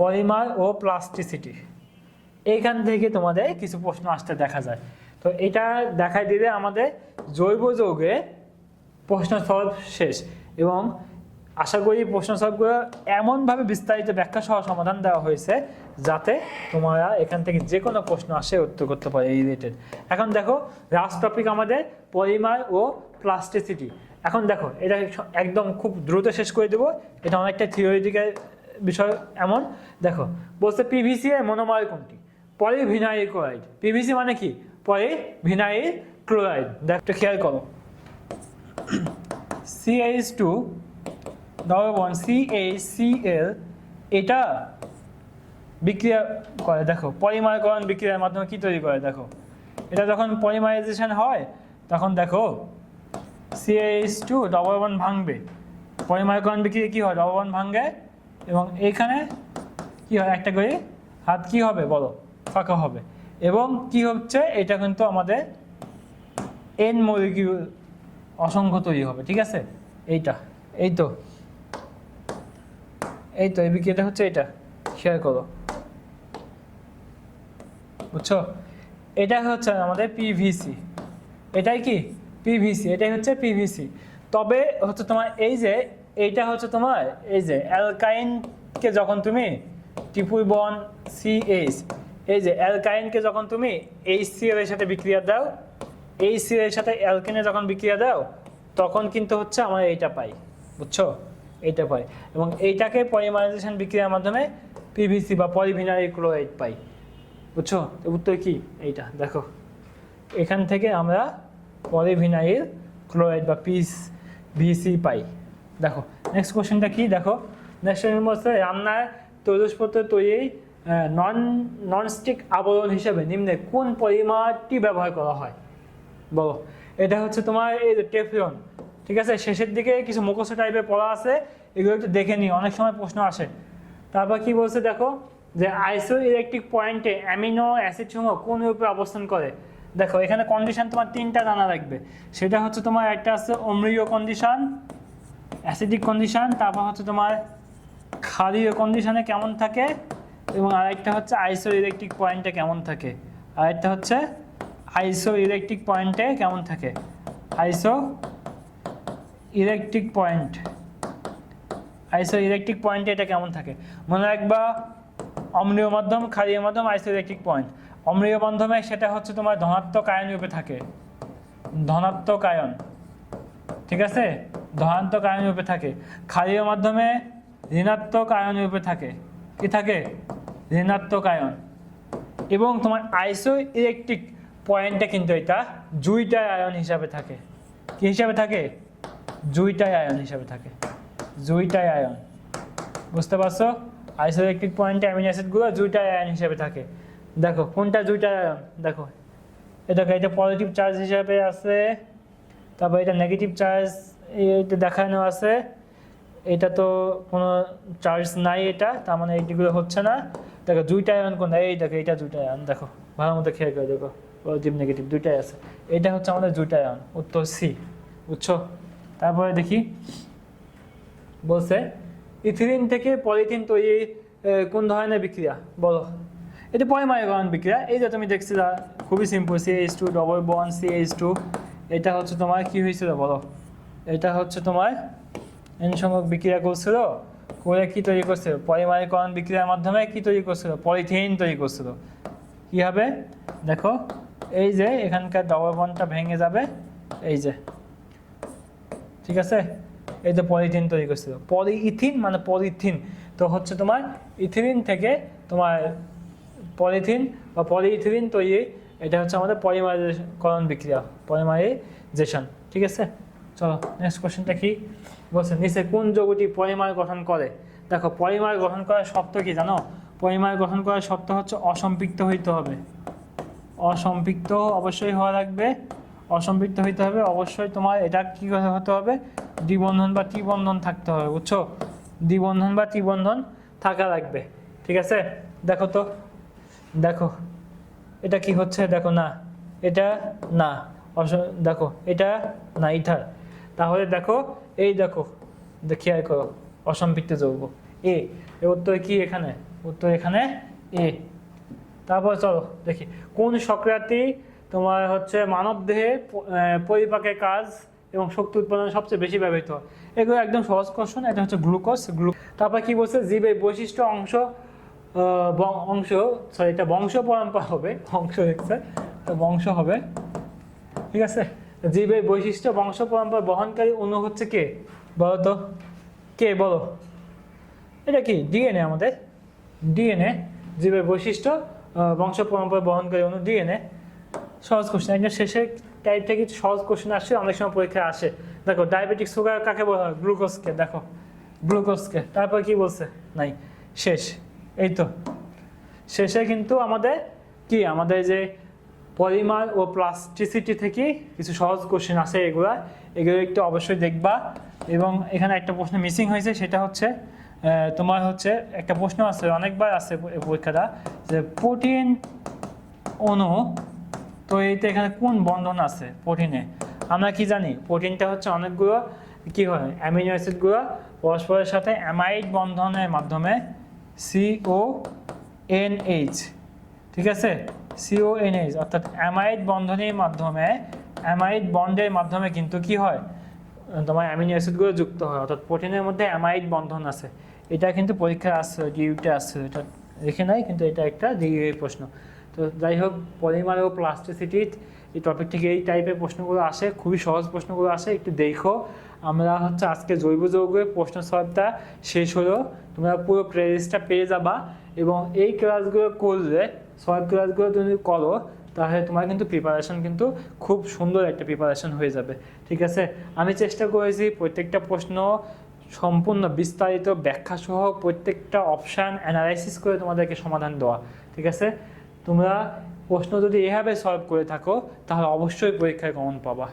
Polymer ও plasticity. এইখান থেকে তোমাদের কিছু প্রশ্ন আসতে দেখা যায়। তো এটা দেখাই দিলে আমাদের জৈব যৌগে প্রশ্ন সলভ শেষ এবং আশা করি প্রশ্ন সলভগুলো এমনভাবে বিস্তারিত ব্যাখ্যা সহ সমাধান দেওয়া হয়েছে যাতে তোমরা এখান থেকে যে কোনো প্রশ্ন আসে উত্তর করতে পারে এই রিলেটেড এখন দেখো লাস্ট টপিক আমাদের পলিমার ও প্লাস্টিসিটি এখন দেখো, এটা একদম খুব দ্রুত শেষ করে দেবো। এটা অনেকটা থিওরিটিক্যাল বিষয় এমন। দেখো, বলছে পিভিসি এর মনোমার কোনটি? পলিভিনাইল ক্লোরাইড পিভিসি মানে কি? পলিভিনাইল ক্লোরাইড দেখ খেয়াল করো। CH two double one CHCl এটা বিক্রিয়া করে। দেখো পলিমারকরণ বিক্রিয়ার মাধ্যমে কি তৈরি করে? দেখো, এটা যখন পলিমারাইজেশন হয়, তখন দেখো সিএইচ টু ডবল ভাঙবে। পলিমারকরণ বিক্রিয়া কী হয়? ডবল ভাঙবে এবং এইখানে কি হয়? একটা করে হাত কি হবে? বলো, ফাঁকা হবে। এবং কি হচ্ছে? এটা কিন্তু আমাদের এন মলিকিউল অসংখ্য তৈরি হবে, ঠিক আছে? এইটা, এই তো। এই তো, এই বিক্রিয়াটা হচ্ছে এটা। শেয়ার করো। বুঝছ? এটা হচ্ছে আমাদের পিভিসি এটাই কি? পিভিসি এটাই হচ্ছে পিভিসি তবে হচ্ছে তোমার এই যে এইটা হচ্ছে তোমার, এই যে অ্যালকাইনকে যখন তুমি ট্রিপুল বন সিএইচ এই যে অ্যালকাইনকে যখন তুমি এইচ সিএল এর সাথে বিক্রিয়া দাও এই সিএল এর সাথে অ্যালকেনে যখন বিক্রিয়া দাও, তখন কিন্তু হচ্ছে আমরা এইটা পাই, বুঝছ? এইটা পাই। এবং এইটাকে পলিমারাইজেশন বিক্রিয়ার মাধ্যমে পিভিসি বা পলিভিনারি ক্লোরাইড পাই, বুঝছ? উত্তর কি? এইটা, দেখো। এখান থেকে আমরা পলিভিনাইল ক্লোরাইড বা পিস ভিসি পাই। দেখো নেক্সট কোশ্চেনটা কি? দেখো নেক্সট কোশ্চেন বলছে রান্নার তৈজসপত্র তৈরি নন ননস্টিক আবরণ হিসেবে নিম্নে কোন পলিমারটি ব্যবহার করা হয়? বলো। এটা হচ্ছে তোমার এই যে টেফলন ঠিক আছে? শেষের দিকে কিছু মুখস্থ টাইপের পড়া আছে, এগুলো একটু দেখে নিই অনেক সময় প্রশ্ন আসে। তারপর কি বলছে দেখো, যে আইসো ইলেকট্রিক পয়েন্টে অ্যামিনো অ্যাসিড সমূহ কোন রূপে অবস্থান করে? দেখো, এখানে কন্ডিশন তোমার তিনটা জানা লাগবে। সেটা হচ্ছে তোমার একটা আছে অম্লীয় কন্ডিশন অ্যাসিডিক কন্ডিশন তারপর হচ্ছে তোমার ক্ষারীয় কন্ডিশনে কেমন থাকে, এবং আরেকটা হচ্ছে আইসো ইলেকট্রিক পয়েন্টে কেমন থাকে। আরেকটা হচ্ছে আইসো ইলেকট্রিক পয়েন্টে কেমন থাকে। আইসো ইলেকট্রিক পয়েন্ট আইসো ইলেকট্রিক পয়েন্টে এটা কেমন থাকে? মনে রাখবা, অম্লীয় মাধ্যম, ক্ষারীয় মাধ্যম আইসো ইলেকট্রিক পয়েন্ট অম্লীয় মাধ্যমে সেটা হচ্ছে তোমার ধনাত্মক আয়ন রূপে থাকে। ধনাত্মক আয়ন। ঠিক আছে? ধনাত্মক আয়ন রূপে থাকে। ক্ষারীয় মাধ্যমে ঋণাত্মক আয়ন রূপে থাকে। কি থাকে? ঋণাত্মক আয়ন এবং তোমার আইসো ইলেকট্রিক পয়েন্টে কিন্তু এটা জুইটার আয়ন হিসাবে থাকে। কি হিসাবে থাকে? জুইটাই আয়ন হিসাবে থাকে। Zwitter ion. বুঝতে পারছ? আইসো ইলেকট্রিক পয়েন্টে অ্যামিনো অ্যাসিডগুলো জুইটাই আয়ন হিসাবে থাকে। দেখো, কোনটা জুইটাই আয়ন? দেখো এটা এটা পজিটিভ চার্জ হিসাবে আছে। তারপর এটা নেগেটিভ চার্জ দেখানো আছে, এটা তো কোনো চার্জ নাই এটা, তার মানে এইগুলো হচ্ছে না। দেখো, দুইটা আয়ন কোন এই দেখো এটা দুইটা আয়ন দেখো। ভালো মতো খেয়াল করে দেখো পজিটিভ নেগেটিভ দুইটাই আছে। এটা হচ্ছে আমাদের দুইটা আয়ন উত্তর সি বুঝছ? তারপরে দেখি, বলছে, ইথিলিন থেকে পলিথিন তৈরি কোন ধরনের বিক্রিয়া? বলো। এটা পলিমারীকরণ বিক্রিয়া। এই যে তুমি দেখছিলা, খুবই simple C H two double bond C H two এটা হচ্ছে তোমার কি হয়েছিল, বলো? এটা হচ্ছে তোমার এন সংখ্যক বিক্রিয়া করছিল করে কি তৈরি করছিল? পলিমারীকরণ বিক্রিয়ার মাধ্যমে কি তৈরি করছিল? পলিথিন তৈরি করছিল। কি হবে? দেখো, এই যে এখানকার ডবল বনটা ভেঙে যাবে, এই যে। ঠিক আছে? এই যে পলিথিন তৈরি করছিল। পলিইথিন মানে পলিথিন। তো হচ্ছে তোমার ইথিলিন থেকে তোমার পলিথিন বা পলিইথিলিন তৈরি, এটা হচ্ছে আমাদের পলিমারাইজেশন বিক্রিয়া পলিমারাইজেশন ঠিক আছে? চলো নেক্সট কোশ্চেনটা কি? বলছে, নিচে কোন যৌগটি পলিমার গঠন করে? দেখো পলিমার গঠন করার শর্ত কি জানো? পলিমার গঠন করার শর্ত হচ্ছে অসম্পৃক্ত হইতে হবে। অসম্পৃক্ত অবশ্যই হওয়া লাগবে। অসম্পৃক্ত হইতে হবে, অবশ্যই তোমার এটা কি হতে হবে? দ্বিবন্ধন বা ত্রিবন্ধন থাকতে হবে, বুঝছ? দ্বিবন্ধন বা ত্রিবন্ধন থাকা লাগবে, ঠিক আছে? দেখো তো, দেখো, এটা কি হচ্ছে? দেখো না, এটা না দেখো, এটা না, ইথার। তাহলে দেখো, এই দেখো খেয়াল করো, অসম্পৃক্ত যৌগ। এ উত্তর কি এখানে? উত্তর এখানে এ। তারপর চলো, দেখি, কোন সক্রাতি তোমার হচ্ছে মানব দেহে পরিপাকের কাজ এবং শক্তি উৎপাদনে সবচেয়ে বেশি ব্যবহৃত হয়? এগুলো একদম সহজ কোশ্চেন এটা হচ্ছে গ্লুকোজ, গ্লু তারপর কি বলছে? জীবের বৈশিষ্ট্য অংশ অংশ সরি এটা বংশ পরম্পরা হবে অংশ দেখছে তো বংশ হবে, ঠিক আছে? জীবের বৈশিষ্ট্য বংশ পরম্পরা বহনকারী অণু হচ্ছে কে? বলো তো। কে বলো? এটা কি? ডিএনএ আমাদের? ডিএনএ, জীবের বৈশিষ্ট্য বংশ পরম্পরা বহনকারী অণু, ডিএনএ। সহজ কোশ্চেন একদম শেষের টাইপ থেকে সহজ কোশ্চেন আসে অনেক সময় পরীক্ষায় আসে। দেখো ডায়াবেটিক সুগার কাকে বলা হয়? গ্লুকোজকে দেখো। গ্লুকোজকে তারপর কি বলছে? নাই। শেষ। এই তো। শেষে কিন্তু আমাদের কি? আমাদের যে পলিমার ও প্লাস্টিসিটি থেকে কিছু সহজ কোশ্চেন আছে এগুলা। এগুলো একটু অবশ্যই দেখবা। এবং এখানে একটা প্রশ্ন মিসিং হয়েছে, সেটা হচ্ছে তোমার হচ্ছে একটা প্রশ্ন আছে, অনেকবার আছে পরীক্ষাটা, যে প্রোটিন অণু তো এইতে এখানে কোন বন্ধন আছে প্রোটিনে আমরা কি জানি? প্রোটিনটা হচ্ছে অনেকগুলো, কি হয়? অ্যামিনো অ্যাসিডগুলো পরস্পরের সাথে অ্যামাইড বন্ধনের মাধ্যমে সিও এনএইচ ঠিক আছে? সিও এনএইচ অর্থাৎ অ্যামাইড বন্ধনের মাধ্যমে, অ্যামাইড বন্ডের মাধ্যমে কিন্তু কি হয়? তোমার অ্যামিনো অ্যাসিডগুলো যুক্ত হয়, অর্থাৎ প্রোটিনের মধ্যে অ্যামাইড বন্ধন আছে। এটা কিন্তু পরীক্ষায় আসছে ডিউতে আসছে, এটা রেখে নাই, কিন্তু এটা একটা ডিউ প্রশ্ন। তো যাই হোক, পলিমার ও প্লাস্টিসিটি এই টপিক থেকে এই টাইপের প্রশ্নগুলো আসে, খুবই সহজ প্রশ্নগুলো আসে, একটু দেখো। আমরা হচ্ছে আজকে জৈব যৌগের প্রশ্ন সবটা শেষ হলো। তোমরা পুরো প্লেলিস্টটা পেয়ে যাবা এবং এই ক্লাসগুলো করলে সব ক্লাসগুলো তুমি করো, তাহলে তোমার কিন্তু প্রিপারেশন কিন্তু খুব সুন্দর একটা প্রিপারেশন হয়ে যাবে। ঠিক আছে? আমি চেষ্টা করেছি প্রত্যেকটা প্রশ্ন সম্পূর্ণ বিস্তারিত ব্যাখ্যা সহ প্রত্যেকটা অপশান অ্যানালাইসিস করে তোমাদেরকে সমাধান দেওয়া। ঠিক আছে? তোমরা প্রশ্ন যদি এভাবে সলভ করে থাকো, তাহলে অবশ্যই পরীক্ষায় কমন পাবা।